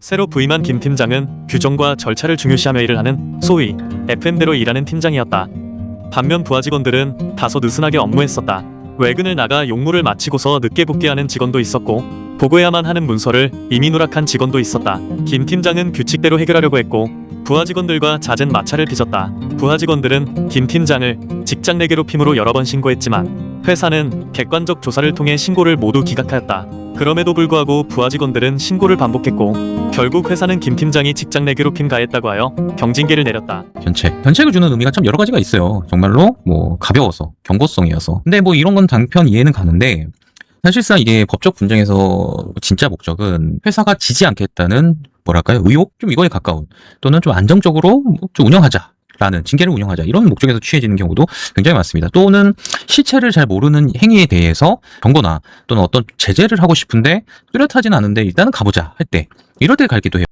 새로 부임한 김 팀장은 규정과 절차를 중요시하며 일을 하는 소위 FM대로 일하는 팀장이었다. 반면 부하 직원들은 다소 느슨하게 업무했었다. 외근을 나가 용무를 마치고서 늦게 복귀하는 직원도 있었고 보고해야만 하는 문서를 이미 누락한 직원도 있었다. 김 팀장은 규칙대로 해결하려고 했고 부하 직원들과 잦은 마찰을 빚었다. 부하 직원들은 김 팀장을 직장 내 괴롭힘으로 여러 번 신고했지만 회사는 객관적 조사를 통해 신고를 모두 기각하였다. 그럼에도 불구하고 부하 직원들은 신고를 반복했고 결국 회사는 김 팀장이 직장 내 괴롭힘 가했다고 하여 경징계를 내렸다. 견책. 견책을 주는 의미가 참 여러 가지가 있어요. 정말로 뭐 가벼워서 경고성이어서. 근데 뭐 이런 건 단편 이해는 가는데 사실상 이게 법적 분쟁에서 진짜 목적은 회사가 지지 않겠다는 뭐랄까요 의혹 좀 이거에 가까운 또는 좀 안정적으로 뭐좀 운영하자. 라는 징계를 운영하자 이런 목적에서 취해지는 경우도 굉장히 많습니다. 또는 실체를 잘 모르는 행위에 대해서 경고나 또는 어떤 제재를 하고 싶은데 뚜렷하진 않은데 일단은 가보자 할 때 이럴 때 갈기도 해요.